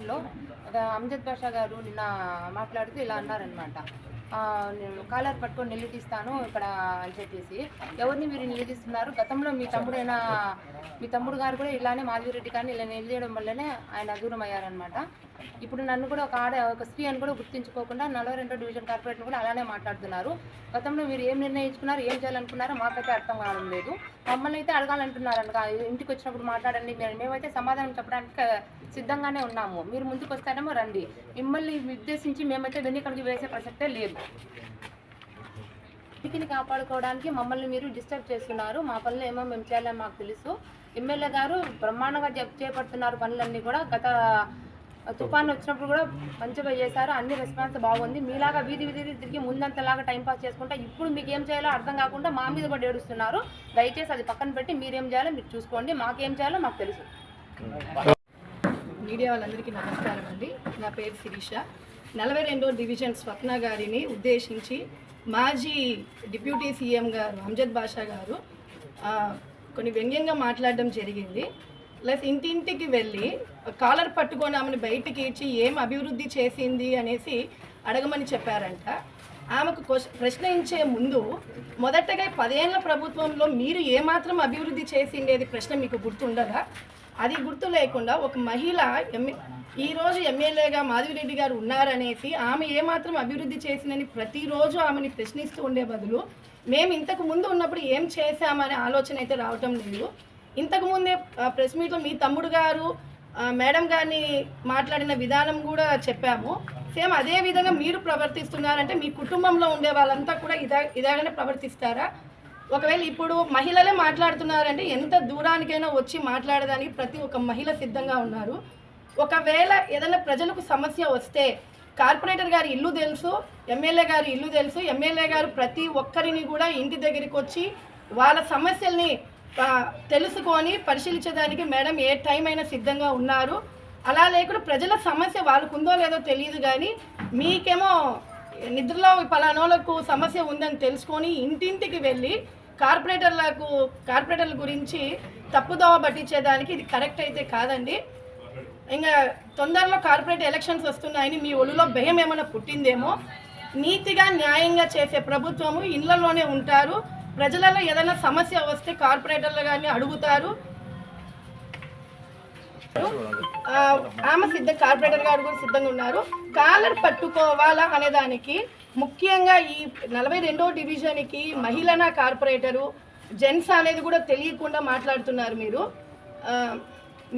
లో అమ్జద్ భాషా గారు నిన్న మాట్లాడుతూ ఇలా అన్నారనమాట కాలర్ పట్టుకొని నిలదీస్తాను ఇక్కడ అని చెప్పేసి. ఎవరిని మీరు నిలదీస్తున్నారు? గతంలో మీ తమ్ముడైన మీ తమ్ముడు గారు కూడా ఇలానే మాధవిరెడ్డి గారిని ఇలా నిలదీయడం వల్లనే ఆయన దూరం అయ్యారనమాట ఇప్పుడు నన్ను కూడా ఒక ఆడ ఒక స్త్రీ అని కూడా గుర్తించుకోకుండా నలభై రెండో డివిజన్ కార్పొరేట్ని కూడా అలానే మాట్లాడుతున్నారు. గతంలో మీరు ఏం నిర్ణయించుకున్నారు ఏం చేయాలనుకున్నారో మాకైతే అర్థం కావడం లేదు. మమ్మల్ని అయితే అడగాలంటున్నారు అనక ఇంటికి వచ్చినప్పుడు మాట్లాడండి మేము- మేమైతే సమాధానం చెప్పడానికి సిద్ధంగానే ఉన్నాము. మీరు ముందుకు వస్తారేమో రండి. మిమ్మల్ని ఉద్దేశించి మేమైతే వెన్నికడికి వేసే ప్రసక్తే లేదు. ఇంటిని కాపాడుకోవడానికి మమ్మల్ని మీరు డిస్టర్బ్ చేస్తున్నారు. మా పనులు ఏమో మేము చేయాలని మాకు తెలుసు. ఎమ్మెల్యే గారు బ్రహ్మాండంగా చేపడుతున్నారు పనులన్నీ కూడా. గత తుఫాన్ వచ్చినప్పుడు కూడా మంచిగా చేశారు. అన్ని రెస్పాన్స్ బాగుంది. మీలాగా వీధి వీధి తిరిగి ముందంతలాగా టైంపాస్ చేసుకుంటా ఇప్పుడు మీకు ఏం చేయాలో అర్థం కాకుండా మా మీద కూడా ఏడుస్తున్నారు. దయచేసి అది పక్కన పెట్టి మీరేం చేయాలో మీరు చూసుకోండి. మాకేం చేయాలో మాకు తెలుసు. మీడియా వాళ్ళందరికీ నమస్కారం అండి. నా పేరు శిరీష. నలభై రెండో డివిజన్ స్వప్న గారిని ఉద్దేశించి మాజీ డిప్యూటీ సీఎం గారు అమ్జద్ బాషా గారు కొన్ని వ్యంగ్యంగా మాట్లాడడం జరిగింది. ప్లస్ ఇంటింటికి వెళ్ళి కాలర్ పట్టుకొని ఆమెను బయటికి ఇచ్చి ఏం అభివృద్ధి చేసింది అనేసి అడగమని చెప్పారంట. ఆమెకు ప్రశ్నించే ముందు మొదటగా పదేళ్ళ ప్రభుత్వంలో మీరు ఏమాత్రం అభివృద్ధి చేసిండేది ప్రశ్న మీకు గుర్తుండదా? అది గుర్తు లేకుండా ఒక మహిళ ఎంఏ ఈరోజు ఎమ్మెల్యేగా మాధవిరెడ్డి గారు ఉన్నారనేసి ఆమె ఏమాత్రం అభివృద్ధి చేసిందని ప్రతిరోజు ఆమెని ప్రశ్నిస్తూ ఉండే బదులు మేము ఇంతకు ముందు ఉన్నప్పుడు ఏం చేశామనే ఆలోచన అయితే రావటం లేదు. ఇంతకుముందే ప్రెస్ మీట్లో మీ తమ్ముడు గారు మేడం గారిని మాట్లాడిన విధానం కూడా చెప్పాము. సేమ్ అదే విధంగా మీరు ప్రవర్తిస్తున్నారంటే మీ కుటుంబంలో ఉండే వాళ్ళంతా కూడా ఇదా ఇలాగనే ప్రవర్తిస్తారా? ఒకవేళ ఇప్పుడు మహిళలే మాట్లాడుతున్నారంటే ఎంత దూరానికైనా వచ్చి మాట్లాడడానికి ప్రతి ఒక్క మహిళ సిద్ధంగా ఉన్నారు. ఒకవేళ ఏదైనా ప్రజలకు సమస్య వస్తే కార్పొరేటర్ గారి ఇల్లు తెలుసు ఎమ్మెల్యే గారి ఇల్లు తెలుసు ఎమ్మెల్యే గారు ప్రతి ఒక్కరిని కూడా ఇంటి దగ్గరికి వచ్చి వాళ్ళ సమస్యల్ని తెలుసుకొని పరిశీలించడానికి మేడం ఏ టైం అయినా సిద్ధంగా ఉన్నారు. అలా లేకుండా ప్రజల సమస్య వాళ్ళకు ఉందో లేదో తెలియదు కానీ మీకేమో నిద్రలో పలానోళ్ళకు సమస్య ఉందని తెలుసుకొని ఇంటింటికి వెళ్ళి కార్పొరేటర్లకు కార్పొరేటర్ల గురించి తప్పుదోవ పట్టించేదానికి ఇది కరెక్ట్ అయితే కాదండి. ఇంకా తొందరలో కార్పొరేట్ ఎలక్షన్స్ వస్తున్నాయని మీ ఒళ్ళులో భయం ఏమైనా పుట్టిందేమో? నీతిగా న్యాయంగా చేసే ప్రభుత్వము ఇళ్ళలోనే ఉంటారు. ప్రజలలో ఏదైనా సమస్య వస్తే కార్పొరేటర్లు కానీ అడుగుతారు. ఆమె సిద్ధ కార్పొరేటర్ గారు కూడా సిద్ధంగా ఉన్నారు. కాలర్ పట్టుకోవాలా అనే దానికి ముఖ్యంగా ఈ నలభై రెండో డివిజన్కి మహిళన కార్పొరేటరు జెంట్స్ అనేది కూడా తెలియకుండా మాట్లాడుతున్నారు మీరు.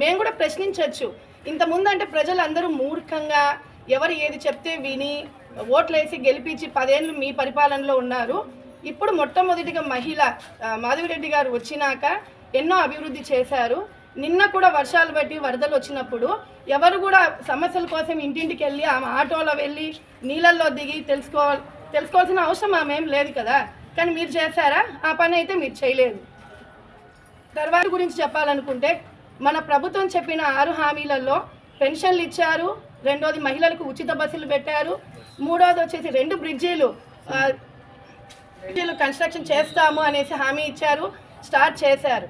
మేము కూడా ప్రశ్నించవచ్చు ఇంతకుముందు అంటే ప్రజలందరూ మూర్ఖంగా ఎవరు ఏది చెప్తే విని ఓట్లేసి గెలిపించి పదేళ్ళు మీ పరిపాలనలో ఉన్నారు. ఇప్పుడు మొట్టమొదటిగా మహిళ మాధవిరెడ్డి గారు వచ్చినాక ఎన్నో అభివృద్ధి చేశారు. నిన్న కూడా వర్షాలు బట్టి వరదలు వచ్చినప్పుడు ఎవరు కూడా సమస్యల కోసం ఇంటింటికి వెళ్ళి ఆమె ఆటోలో వెళ్ళి నీళ్ళల్లో దిగి తెలుసుకోవాలి తెలుసుకోవాల్సిన అవసరం ఆమె ఏం లేదు కదా. కానీ మీరు చేశారా? ఆ పని అయితే మీరు చేయలేదు. తర్వాత గురించి చెప్పాలనుకుంటే మన ప్రభుత్వం చెప్పిన ఆరు హామీలలో పెన్షన్లు ఇచ్చారు రెండోది మహిళలకు ఉచిత బస్సులు పెట్టారు మూడోది వచ్చేసి రెండు బ్రిడ్జీలు బ్రిడ్జీలు కన్స్ట్రక్షన్ చేస్తాము అనేసి హామీ ఇచ్చారు స్టార్ట్ చేశారు.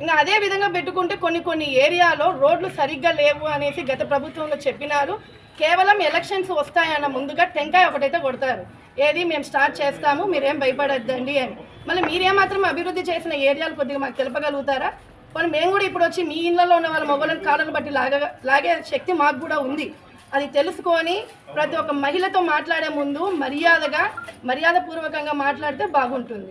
ఇంకా అదే విధంగా పెట్టుకుంటే కొన్ని కొన్ని ఏరియాలో రోడ్లు సరిగ్గా లేవు అనేసి గత ప్రభుత్వంలో చెప్పినారు. కేవలం ఎలక్షన్స్ వస్తాయన్న ముందుగా టెంకాయ ఒకటైతే కొడతారు. ఏది మేము స్టార్ట్ చేస్తాము మీరేం భయపడద్దండి అని. మళ్ళీ మీరేమాత్రం అభివృద్ధి చేసిన ఏరియాలు కొద్దిగా మాకు తెలపగలుగుతారా? మరి మేము కూడా ఇప్పుడు వచ్చి మీ ఇళ్ళలో ఉన్న వాళ్ళ మొగలను కాళ్ళను బట్టి లాగ లాగే శక్తి మాకు కూడా ఉంది. అది తెలుసుకొని ప్రతి ఒక్క మహిళతో మాట్లాడే ముందు మర్యాదగా మర్యాదపూర్వకంగా మాట్లాడితే బాగుంటుంది.